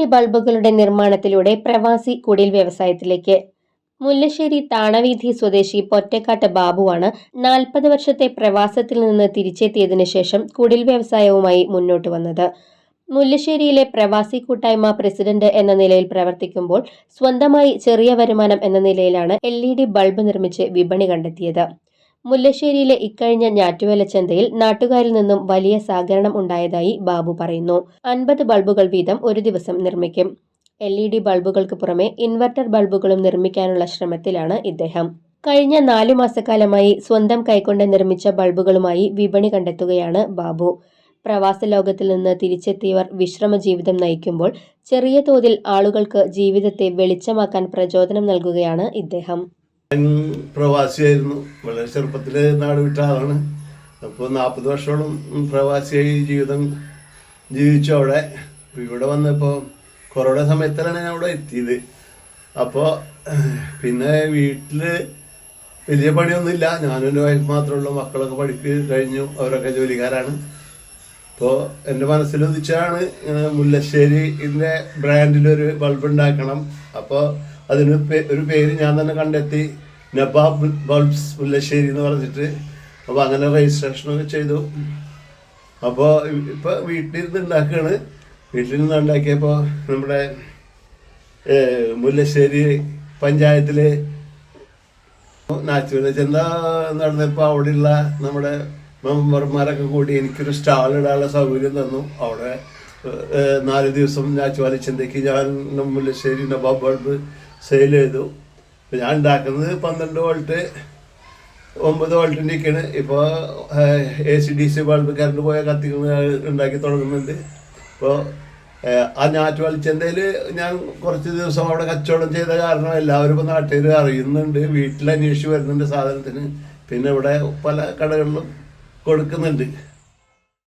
D ബൾബുകളുടെ നിർമ്മാണത്തിലൂടെ പ്രവാസി കുടിൽ വ്യവസായത്തിലേക്ക്. മുല്ലശ്ശേരി താണവീഥി സ്വദേശി പൊറ്റക്കാട്ട് ബാബുവാണ് നാൽപ്പത് വർഷത്തെ പ്രവാസത്തിൽ നിന്ന് തിരിച്ചെത്തിയതിനു ശേഷം കുടിൽ വ്യവസായവുമായി മുന്നോട്ട് വന്നത്. മുല്ലശ്ശേരിയിലെ പ്രവാസി കൂട്ടായ്മ പ്രസിഡന്റ് എന്ന നിലയിൽ പ്രവർത്തിക്കുമ്പോൾ സ്വന്തമായി ചെറിയ വരുമാനം എന്ന നിലയിലാണ് എൽ ബൾബ് നിർമ്മിച്ച് വിപണി കണ്ടെത്തിയത്. മുല്ലശ്ശേരിയിലെ ഇക്കഴിഞ്ഞ ഞാറ്റുവേല ചന്തയിൽ നാട്ടുകാരിൽ നിന്നും വലിയ സഹകരണം ഉണ്ടായതായി ബാബു പറയുന്നു. അൻപത് ബൾബുകൾ വീതം ഒരു ദിവസം നിർമ്മിക്കും. എൽ ഇ ഡി ബൾബുകൾക്ക് പുറമെ ഇൻവെർട്ടർ ബൾബുകളും നിർമ്മിക്കാനുള്ള ശ്രമത്തിലാണ് ഇദ്ദേഹം. കഴിഞ്ഞ നാലു മാസക്കാലമായി സ്വന്തം കൈകൊണ്ട് നിർമ്മിച്ച ബൾബുകളുമായി വിപണി കണ്ടെത്തുകയാണ് ബാബു. പ്രവാസ ലോകത്തിൽ നിന്ന് തിരിച്ചെത്തിയവർ വിശ്രമ ജീവിതം നയിക്കുമ്പോൾ ചെറിയ തോതിൽ ആളുകൾക്ക് ജീവിതത്തെ വെളിച്ചമാക്കാൻ പ്രചോദനം നൽകുകയാണ് ഇദ്ദേഹം. ഞാൻ പ്രവാസിയായിരുന്നു. വളരെ ചെറുപ്പത്തിൽ നാട് വിട്ട ആളാണ്. അപ്പോൾ നാൽപ്പത് വർഷത്തോളം പ്രവാസിയായി ജീവിതം ജീവിച്ചു അവിടെ. ഇവിടെ വന്നപ്പോൾ കൊറോണ സമയത്തിലാണ് ഞാൻ അവിടെ എത്തിയത്. അപ്പോൾ പിന്നെ വീട്ടിൽ വലിയ പണിയൊന്നുമില്ല. ഞാനും എന്റെ വൈഫ് മാത്രമേ ഉള്ളൂ മക്കളൊക്കെ പഠിപ്പ് കഴിഞ്ഞു. അവരൊക്കെ ജോലിക്കാരാണ്. അപ്പോൾ എന്റെ മനസ്സിൽ ഉദിച്ചാണ് മുല്ലശ്ശേരി മുല്ലശ്ശേരിന്റെ ബ്രാൻഡിലൊരു ബൾബ് ഉണ്ടാക്കണം. അപ്പോൾ അതിന് ഒരു പേര് ഞാൻ തന്നെ കണ്ടെത്തി. നബാബ് ബൾബ്സ് മുല്ലശ്ശേരി എന്ന് പറഞ്ഞിട്ട് അപ്പോൾ അങ്ങനെ രജിസ്ട്രേഷനൊക്കെ ചെയ്തു. അപ്പോൾ ഇപ്പോൾ വീട്ടിലിരുന്ന് ഉണ്ടാക്കുകയാണ് വീട്ടിലിരുന്ന് ഉണ്ടാക്കിയപ്പോൾ നമ്മുടെ മുല്ലശ്ശേരി പഞ്ചായത്തിലെ നാച്ചുറൽ ചെന്ത നടന്നപ്പോൾ അവിടെയുള്ള നമ്മുടെ മെമ്പർമാരൊക്കെ കൂടി എനിക്കൊരു സ്റ്റാൾ ഇടാനുള്ള സൗകര്യം തന്നു. അവിടെ നാല് ദിവസം നാച്ചുവാലി ചിന്തയ്ക്ക് ഞാൻ മുല്ലശ്ശേരി നവാബ് ബൾബ് സെയിൽ ചെയ്തു. ഇപ്പൊ ഞാൻ ഉണ്ടാക്കുന്നത് പന്ത്രണ്ട് വോൾട്ട് ഒമ്പത് വോൾട്ടിന്റെ ഒക്കെയാണ്. ഇപ്പോൾ A C D C bulb current പോയ കത്തിക്കുന്ന ഉണ്ടാക്കി തുടങ്ങുന്നുണ്ട്. ഇപ്പോൾ ആ ഞാറ്റ് ഞാറ്റുവളിച്ചന്തയിൽ ഞാൻ കുറച്ച് ദിവസം അവിടെ കച്ചവടം ചെയ്ത കാരണം എല്ലാവരും ഇപ്പോൾ നാട്ടുകാർ അറിയുന്നുണ്ട്. വീട്ടിൽ അന്വേഷിച്ച് വരുന്നുണ്ട് സാധനത്തിന്. പിന്നെ ഇവിടെ പല കടകളിലും കൊടുക്കുന്നുണ്ട്.